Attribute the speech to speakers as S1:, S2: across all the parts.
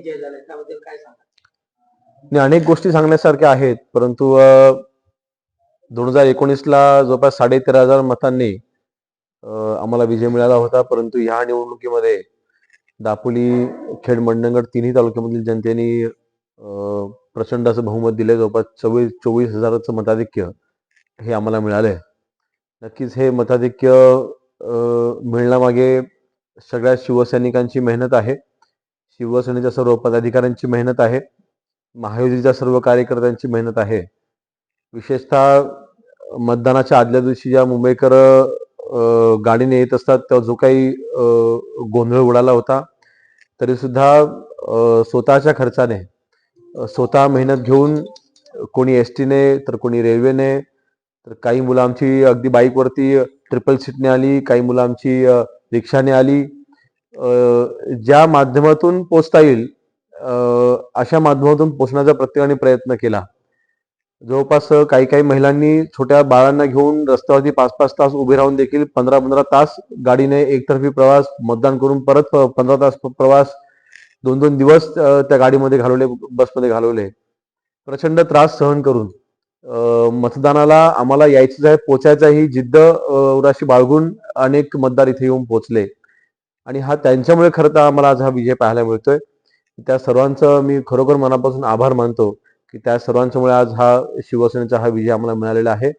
S1: विजय झाला त्याबद्दल काय सांगा
S2: अनेक गोष्टी सांगण्यासारख्या आहेत परंतु दोन हजार एकोणीसला जवळपास साडे तेरा हजार मतांनी आम्हाला विजय मिळाला होता परंतु ह्या निवडणुकीमध्ये दापोली खेड मंडणगड तिन्ही तालुक्यामधील जनतेने प्रचंड असं बहुमत दिले जवळपास चोवीस चोवीस हजाराचं मताधिक्य हे आम्हाला मिळालंय. नक्कीच हे मताधिक्य मिळण्यामागे सगळ्या शिवसैनिकांची मेहनत आहे. शिवसेनेच्या सर्व पदाधिकाऱ्यांची मेहनत आहे. महायुतीच्या सर्व कार्यकर्त्यांची मेहनत आहे. विशेषतः मतदानाच्या आदल्या दिवशी ज्या मुंबईकर गाडीने येत असतात तेव्हा जो काही गोंधळ उडाला होता तरी सुद्धा स्वतःच्या खर्चाने स्वतः मेहनत घेऊन कोणी एस टीने तर कोणी रेल्वेने तर काही मुलं आमची अगदी बाईकवरती ट्रिपल सीटने आली काही मुलं आमची रिक्षाने आली ज्या माध्यमातून पोचता येईल अशा माध्यमातून पोचण्याचा प्रत्येकाने प्रयत्न केला. जवळपास काही काही महिलांनी छोट्या बाळांना घेऊन रस्त्यावरती पाच पाच तास उभे राहून देखील पंधरा पंधरा तास गाडीने एकतर्फी प्रवास मतदान करून परत प- पंधरा तास प्रवास दोन दोन दिवस त्या गाडीमध्ये घालवले बसमध्ये घालवले. प्रचंड त्रास सहन करून मतदानाला आम्हाला यायचं आहे पोचायचं ही जिद्द अ, उराशी बाळगून अनेक मतदार इथे येऊन पोहोचले आणि हा त्यांच्यामुळे खरं तर आम्हाला आज हा विजय पाहायला मिळतोय. त्या सर्वांचं मी खरोखर मनापासून आभार मानतो की त्या सर्वांच्यामुळे आज हा शिवसेनेचा हा विजय आम्हाला मिळालेला आहे.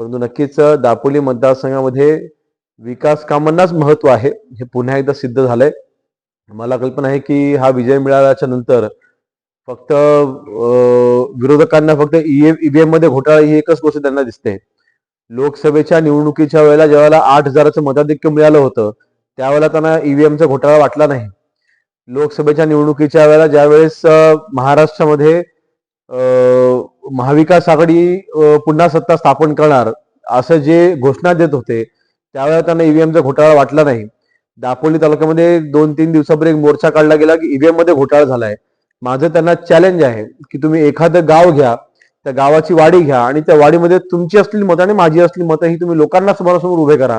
S2: परंतु नक्कीच दापोली मतदारसंघामध्ये विकास कामांनाच महत्त्व आहे. हे पुन्हा एकदा सिद्ध झालंय. मला कल्पना आहे की हा विजय मिळाल्याच्या नंतर फक्त विरोधकांना फक्त ईव्हीएममध्ये घोटाळा ही एकच गोष्ट त्यांना दिसते. लोकसभेच्या निवडणुकीच्या वेळेला ज्यावेळेला आठ हजाराचं मताधिक्य मिळालं होतं त्यावेळेला त्यांना ईव्हीएमचा घोटाळा वाटला नाही. लोकसभेच्या निवडणुकीच्या वेळेला ज्यावेळेस महाराष्ट्रामध्ये महाविकास आघाडी पुन्हा सत्ता स्थापन करणार असं जे घोषणा देत होते त्यावेळेला त्यांना ईव्हीएमचा घोटाळा वाटला नाही. दापोली तालुक्यामध्ये दोन तीन दिवसापूर्वी एक मोर्चा काढला गेला की ईव्हीएममध्ये घोटाळा झालाय. माझं त्यांना चॅलेंज आहे की तुम्ही एखादं गाव घ्या त्या गावाची वाडी घ्या आणि त्या वाडीमध्ये तुमची असलेली मतं आणि माझी असलेली मतं ही तुम्ही लोकांना समोरासमोर उभे करा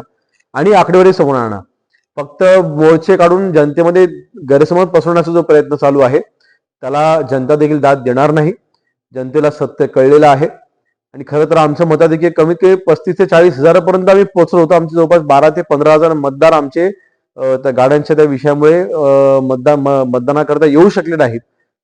S2: आणि आकडेवारी समोर आणा. फक्त मोर्चे काढून जनतेमध्ये गैरसमज पसरवण्याचा जो प्रयत्न चालू आहे त्याला जनता देखील दाद देणार नाही. जनतेला सत्य कळलेलं आहे. आणि खरं तर आमचं मताधिक्य कमीत कमी पस्तीस ते चाळीस हजारापर्यंत आम्ही पोहोचलो होतो. आमचे जवळपास बारा ते पंधरा हजार मतदार आमचे त्या गाड्यांच्या त्या विषयामुळे मतदान म- मतदानाकरता येऊ शकले नाहीत.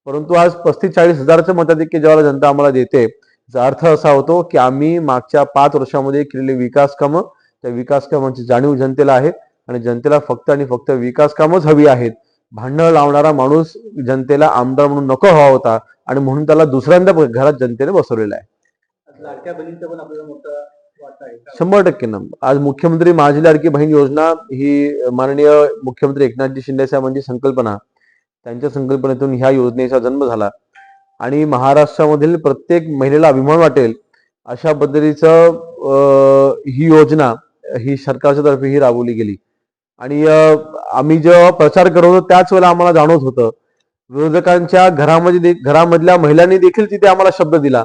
S2: परंतु आज पस्तीस चाळीस हजाराचं मताधिक्य जेव्हा जनता आम्हाला देते याचा अर्थ असा होतो की आम्ही मागच्या पाच वर्षामध्ये केलेले विकास कामं त्या विकास कामांची जाणीव जनतेला आहे. आणि जनतेला फक्त आणि फक्त विकास कामच हवी आहेत. भांडण लावणारा माणूस जनतेला आमदार म्हणून नको हवा होता आणि म्हणून त्याला दुसऱ्यांदा घरात जनतेने बसवलेला आहे. शंभर टक्के ना. आज मुख्यमंत्री माझी लाडकी बहीण योजना ही माननीय मुख्यमंत्री एकनाथजी शिंदे साहेबांची संकल्पना. त्यांच्या संकल्पनेतून ह्या योजनेचा जन्म झाला. आणि महाराष्ट्रामधील प्रत्येक महिलेला अभिमान वाटेल अशा पद्धतीचं ही योजना ही सरकारच्या तर्फे ही राबवली गेली. आणि आम्ही जेव्हा प्रचार करत होतो त्याच वेळेला आम्हाला जाणवत होतं. विरोधकांच्या घरामध्ये घरामधल्या महिलांनी देखील तिथे आम्हाला शब्द दिला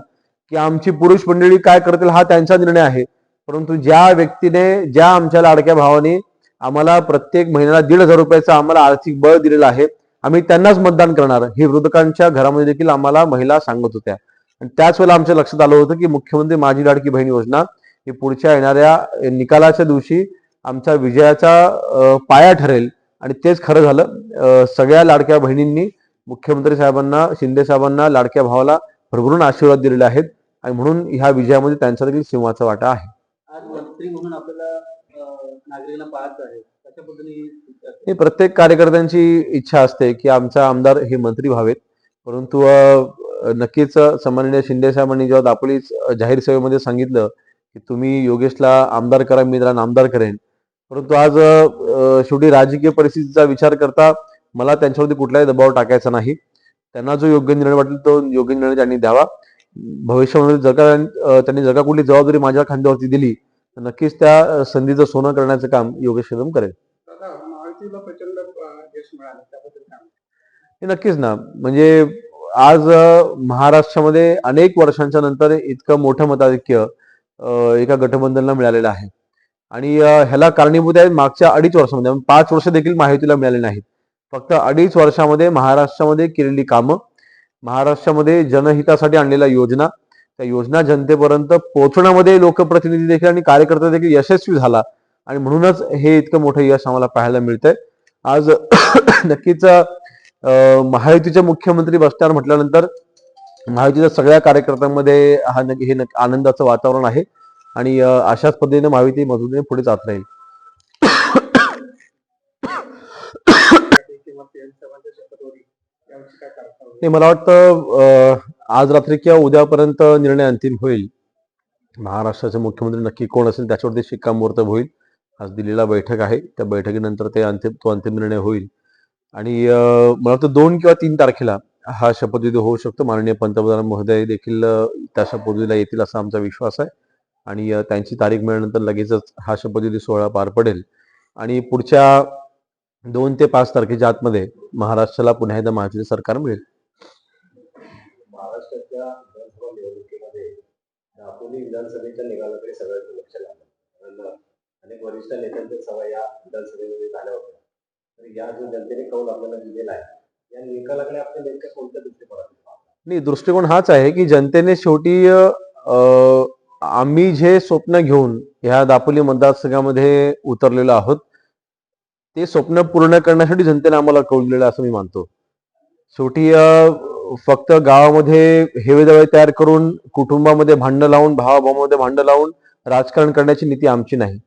S2: की आमची पुरुष मंडळी काय करतील हा त्यांचा निर्णय आहे. परंतु ज्या व्यक्तीने ज्या आमच्या लाडक्या भावाने आम्हाला प्रत्येक महिन्याला दीड हजार रुपयाचं आम्हाला आर्थिक बळ दिलेलं आहे आम्ही त्यांनाच मतदान करणार. हे विरोधकांच्या घरामध्ये देखील आम्हाला महिला सांगत होत्या. आणि त्याच वेळेला आमच्या लक्षात आलं होतं की मुख्यमंत्री माझी लाडकी बहीण योजना ही पुढच्या येणाऱ्या निकालाच्या दिवशी आमच्या विजयाचा पाया ठरेल. आणि तेच खरं झालं. सगळ्या लाडक्या बहिणींनी मुख्यमंत्री साहेबांना शिंदे साहेबांना लाडक्या भावाला भरभरून आशीर्वाद दिलेले आहेत. आणि म्हणून ह्या विजयामध्ये त्यांचा देखील सिंहाचा वाटा आहे. हे प्रत्येक कार्यकर्त्यांची इच्छा असते की आमचा आमदार हे मंत्री व्हावेत. परंतु नक्कीच सन्माननीय शिंदे साहेबांनी जेव्हा दापोली अ, जाहीर सभेमध्ये सांगितलं की तुम्ही योगेशला आमदार करा मी त्याला नामदार करेन परंतु आज शेवटी राजकीय परिस्थितीचा विचार करता मला त्यांच्यावरती कुठलाही दबाव टाकायचा नाही. त्यांना जो योग्य निर्णय वाटेल तो योग्य निर्णय त्यांनी द्यावा. भविष्यामध्ये जर का अ, त्यांनी जर का कुठली जबाबदारी माझ्या खांद्यावरती दिली तर नक्कीच त्या संधीचं सोनं करण्याचं काम योगेश कदम करेल. हे नक्कीच ना. म्हणजे आज महाराष्ट्रामध्ये अनेक वर्षांच्या नंतर इतकं मोठं मताधिक्य एका गठबंधनला मिळालेलं आहे. आणि ह्याला कारणीभूत आहे मागच्या अडीच वर्षामध्ये. पाच वर्ष देखील माहितीला मिळाले नाहीत. फक्त अडीच वर्षामध्ये महाराष्ट्रामध्ये केलेली कामं महाराष्ट्रामध्ये जनहितासाठी आणलेल्या योजना त्या योजना जनतेपर्यंत पोहोचण्यामध्ये लोकप्रतिनिधी देखील आणि कार्यकर्ता देखील यशस्वी झाला. आणि म्हणूनच हे इतकं मोठं यश आम्हाला पाहायला मिळतंय. आज नक्कीच महायुतीचे मुख्यमंत्री बसणार म्हटल्यानंतर महायुतीच्या सगळ्या कार्यकर्त्यांमध्ये हा नक्की- हे आनंदाचं वातावरण आहे. आणि अशाच पद्धतीने महायुती मधून पुढे जात राहील. नाही मला वाटतं आज रात्री किंवा उद्यापर्यंत निर्णय अंतिम होईल. महाराष्ट्राचे मुख्यमंत्री नक्की कोण असेल त्याच्यावरती शिक्कामोर्तब होईल. आज दिल्लीला बैठक आहे. त्या बैठकीनंतर ते अंतिम तो अंतिम निर्णय होईल. आणि मला वाटतं दोन किंवा तीन तारखेला हा शपथविधी होऊ शकतो. माननीय पंतप्रधान महोदय देखील त्या शपथविधीला येतील असा आमचा विश्वास आहे. आणि त्यांची तारीख मिळाल्यानंतर लगेचच हा शपथविधी सोहळा पार पडेल. आणि पुढच्या दोन ते पाच तारखेच्या आतमध्ये महाराष्ट्राला पुन्हा एकदा महायुतीचे सरकार मिळेल.
S3: महाराष्ट्राच्या विधानसभा निवडणुकीमध्ये दापोली विधानसभेच्या निकालाकडे सगळ्यांचं लक्ष लागलं. कारण अनेक वरिष्ठ नेत्यांच्या सभा या विधानसभेमध्ये झाल्या होत्या. तर या जो जनतेने कौल आपल्याला दिलेला आहे या निकालाकडे नेमक्या कोणत्या?
S2: नाही दृष्टिकोन हाच आहे की जनतेने शेवटी अं, आम्ही जे स्वप्न घेऊन ह्या दापोली मतदारसंघामध्ये उतरलेलो आहोत ते स्वप्न पूर्ण करण्यासाठी जनतेने आम्हाला कौल असं मी मानतो. शेवटी फक्त गावामध्ये हेवेदावे तयार करून कुटुंबामध्ये भांडणं लावून भावाभावामध्ये भांडणं लावून राजकारण करण्याची नीती आमची नाही.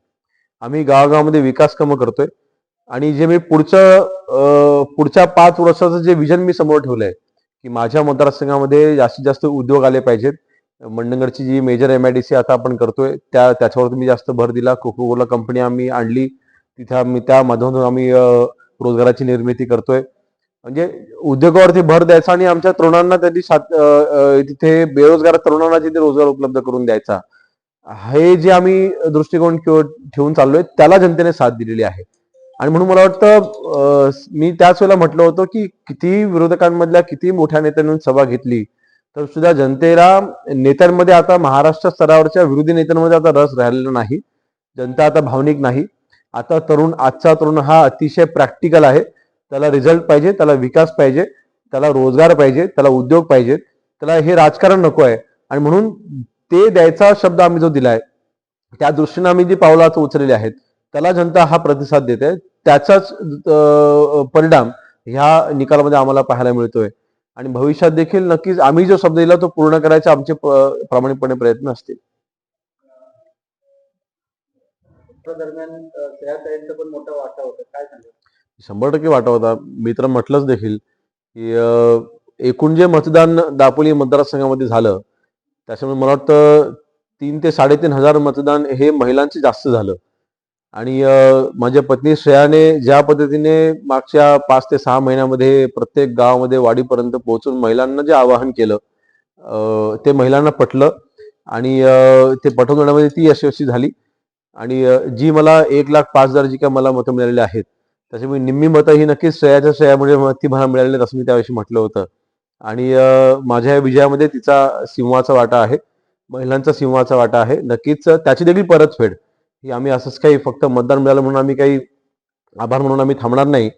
S2: आम्ही गावागावामध्ये विकास कामं करतोय आणि जे मी पुढचं पुढच्या पाच वर्षाचं जे विजन मी समोर ठेवलंय की माझ्या मतदारसंघामध्ये जास्तीत जास्त उद्योग आले पाहिजेत मंडणगडची जी major M I D C आता आपण करतोय त्या त्याच्यावरती मी जास्त भर दिला. कोको कोला कंपनी आम्ही आणली. तिथे आम्ही त्या मधून आम्ही रोजगाराची निर्मिती करतोय. म्हणजे उद्योगावरती भर द्यायचा आणि आमच्या तरुणांना त्यांनी तिथे बेरोजगार तरुणांना तिथे रोजगार उपलब्ध करून द्यायचा. हे जे आम्ही दृष्टिकोन ठेवून चाललोय त्याला जनतेने साथ दिलेली आहे. आणि म्हणून मला वाटतं मी त्याच वेळेला म्हटलं होतं की किती विरोधकांमधल्या किती मोठ्या नेत्यांनी सभा घेतली. तर सुद्धा जनतेला नेत्यांमध्ये आता महाराष्ट्र स्तरावरच्या विरोधी नेत्यांमध्ये आता रस राहिलेला नाही. जनता आता भावनिक नाही. आता तरुण आजचा तरुण हा अतिशय प्रॅक्टिकल आहे. त्याला रिझल्ट पाहिजे त्याला विकास पाहिजे त्याला रोजगार पाहिजे त्याला उद्योग पाहिजे. त्याला हे राजकारण नको आहे. आणि म्हणून ते द्यायचा शब्द आम्ही जो दिलाय त्या दृष्टीने आम्ही जी पावलं आता उचललेली आहेत त्याला जनता हा प्रतिसाद देते. त्याचाच परिणाम ह्या निकालामध्ये आम्हाला पाहायला मिळतोय. आणि भविष्यात देखील नक्कीच आम्ही जो शब्द दिला तो पूर्ण करायचे आमचे प्रामाणिकपणे प्रयत्न असतील. शंभर टक्के वाटा होता. मी तर म्हटलंच देखील की एकूण जे मतदान दापोली मतदारसंघामध्ये झालं त्याच्यामुळे मला वाटतं तीन ते साडेतीन हजार मतदान हे महिलांचे जास्त झालं. आणि माझ्या पत्नी श्रेयाने ज्या पद्धतीने मागच्या पाच ते सहा महिन्यामध्ये प्रत्येक गावामध्ये वाडीपर्यंत पोहोचून महिलांना जे आवाहन केलं ते महिलांना पटलं आणि ते पटवून देण्यामध्ये ती यशस्वी झाली. आणि जी मला एक लाख पाच हजार जी काय मला मतं मिळालेली आहेत त्याच्यामुळे निम्मी मतं ही नक्कीच श्रेयाच्या श्रेयामुळे ती मला मिळालेली आहेत असं मी त्याविषयी म्हटलं होतं. आणि माझ्या या विजयामध्ये तिचा सिंहाचा वाटा आहे महिलांचा सिंहाचा वाटा आहे. नक्कीच त्याची देखील परतफेड. ही आम्ही असंच काही फक्त मतदान मिळालं म्हणून आम्ही काही आभार म्हणून आम्ही थांबणार नाही.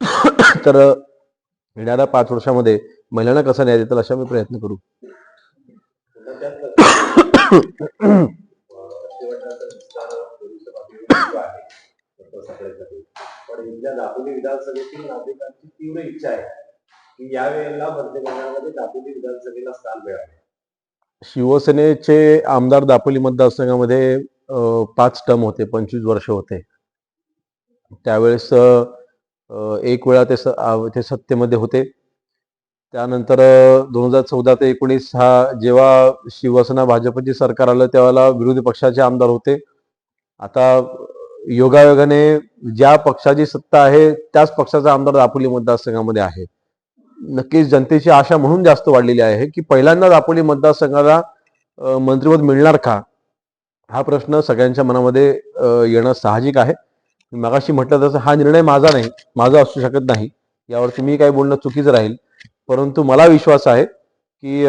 S2: तर येणाऱ्या पाच वर्षामध्ये महिलांना कसा न्याय देतील अशा आम्ही प्रयत्न करू.
S3: शिवसेनेचा विस्तार भविष्य पातळीवर जो आहे तर तो सगळ्यांसाठी पण इथल्या दापोली विधानसभेतील नागरिकांची तीव्र इच्छा आहे की यावेळेला मंत्रिमंडळामध्ये दापोली विधानसभेला स्थान मिळावे
S2: शिवसेनेचे आमदार दापोली मतदारसंघामध्ये पाच टर्म होते पंचवीस वर्ष होते. त्यावेळेस एक वेळा ते स- ते सत्तेमध्ये होते. त्यानंतर दोन हजार चौदा ते एकोणीस हा जेव्हा शिवसेना भाजपचे सरकार आलं त्यावेळेला विरोधी पक्षाचे आमदार होते. आता योगायोगाने ज्या पक्षाची सत्ता आहे त्याच पक्षाचा आमदार दापोली मतदारसंघामध्ये आहे. नक्कीच जनतेची आशा म्हणून जास्त वाढलेली आहे की पहिल्यांदा दापोली मतदारसंघाला मंत्रिपद मिळणार का? हा प्रश्न सगळ्यांच्या मनामध्ये येणं साहजिक आहे. मगाशी म्हटलं तसं हा निर्णय माझा नाही माझा असू शकत नाही. यावरती मी काही बोलणं चुकीचं राहील. परंतु मला विश्वास आहे की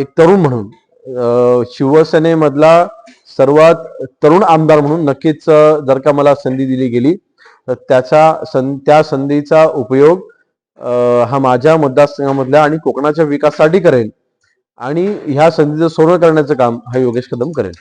S2: एक तरुण म्हणून शिवसेनेमधला सर्वात तरुण आमदार म्हणून नक्कीच जर का मला संधी दिली गेली तर त्याचा सं त्या संधीचा उपयोग हा माझ्या मतदारसंघामधल्या आणि कोकणाच्या विकासासाठी करेल आणि ह्या संधीचं सोनं करण्याचं काम हा योगेश कदम करेल.